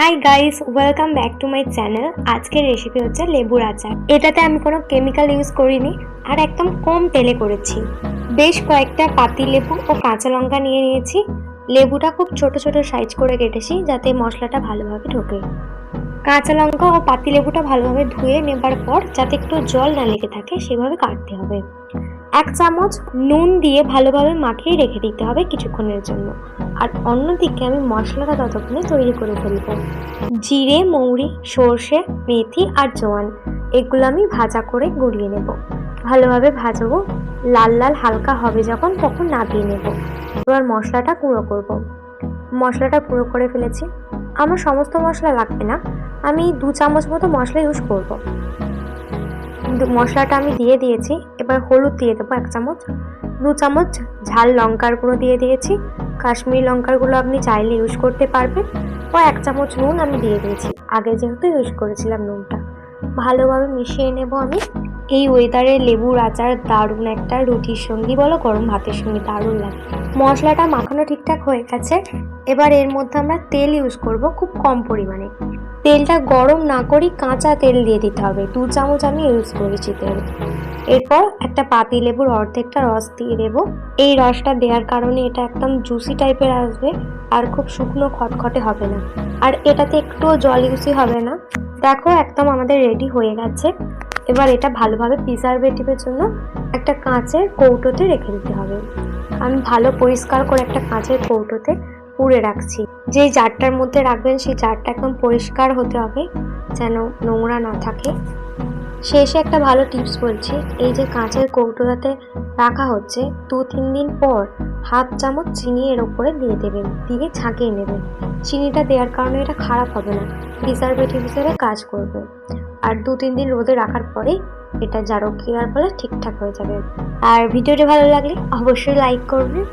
Hi guys welcome back to my channel আজকের recipe হচ্ছে লেবুর আচার। এটাতে আমি কোনো কেমিক্যাল ইউজ করিনি, আর একদম কম তেলে করেছি। বেশ কয়েকটা পাতি লেবু ও কাঁচা লঙ্কা নিয়ে নিয়েছি। লেবুটা খুব ছোট ছোট সাইজ করে কেটেছি, যাতে মশলাটা ভালোভাবে ঢোকে। কাঁচা লঙ্কা ও পাতি লেবুটা ভালোভাবে ধুয়ে নেবার পর, যাতে একটু জল না লেগে থাকে, সেভাবে কাটতে হবে। এক চামচ নুন দিয়ে ভালোভাবে মাখিয়ে রেখে দিতে হবে কিছুক্ষণের জন্য। আর অন্যদিকে আমি মশলাটা ততক্ষণে তৈরি করে ফেলব। জিরে, মৌরি, সর্ষে, মেথি আর জোয়ান, এগুলো আমি ভাজা করে গুঁড়িয়ে নেব। ভালোভাবে ভাজবো। লাল লাল হালকা হবে যখন, তখন নামিয়ে নেব। এবার মশলাটা গুঁড়ো করব। মশলাটা গুঁড়ো করে ফেলেছি। আমার সমস্ত মশলা লাগবে না। আমি দু চামচ মতো মশলা ইউজ করব। মশলাটা আমি দিয়ে দিয়েছি। এবার হলুদ দিয়ে দেবো এক চামচ। দু চামচ ঝাল লঙ্কার গুঁড়ো দিয়ে দিয়েছি। কাশ্মীরি লঙ্কার গুঁড়ো আপনি চাইলে ইউজ করতে পারবেন। ও এক চামচ নুন আমি দিয়ে দিয়েছি। আগে যেহেতু ইউজ করেছিলাম নুনটা। ভালোভাবে মিশিয়ে নেব আমি। এই ওয়েদারে লেবুর আচার দারুণ একটা, রুটির সঙ্গী বলো, গরম ভাতের সঙ্গে দারুণ লাগে। মশলাটা মাখানো ঠিকঠাক হয়ে গেছে। এবার এর মধ্যে আমরা তেল ইউজ করব খুব কম পরিমাণে। তেলটা গরম না করি কাঁচা তেল দিয়ে দিতে হবে। দু চামচ আমি ইউজ করেছি তেল। এরপর একটা পাতি লেবুর অর্ধেকটা রস দিয়ে দেব। এই রসটা দেওয়ার কারণে এটা একদম জুসি টাইপের আসবে। আর খুব শুকনো খটখটে হবে না। আর এটাতে একটুও জল ইউজই হবে না। দেখো, একদম আমাদের রেডি হয়ে গেছে। এবার এটা ভালোভাবে প্রিজারভেটিভের জন্য একটা কাঁচের কৌটোতে রেখে দিতে হবে। আমি ভালো পরিষ্কার করে একটা কাঁচের কৌটোতে পুড়ে রাখছি। যেই জারটার মধ্যে রাখবেন, সেই জারটা একদম পরিষ্কার হতে হবে, যেন নোংরা না থাকে। শেষে একটা ভালো টিপস বলছি, এই যে কাঁচের কৌটোটাতে রাখা হচ্ছে, দু, তিন দিন পর হাফ চামচ চিনি এর ওপরে দিয়ে দেবেন, দিয়ে ছাঁকিয়ে নেবেন। চিনিটা দেওয়ার কারণে এটা খারাপ হবে না। প্রিজারভেটিভ হিসেবে কাজ করবে। আর দু, তিন দিন রোদে রাখার পরে এটা জারক কেয়ার ফলে ঠিকঠাক হয়ে যাবে। আর ভিডিওটি ভালো লাগলে অবশ্যই লাইক করবেন।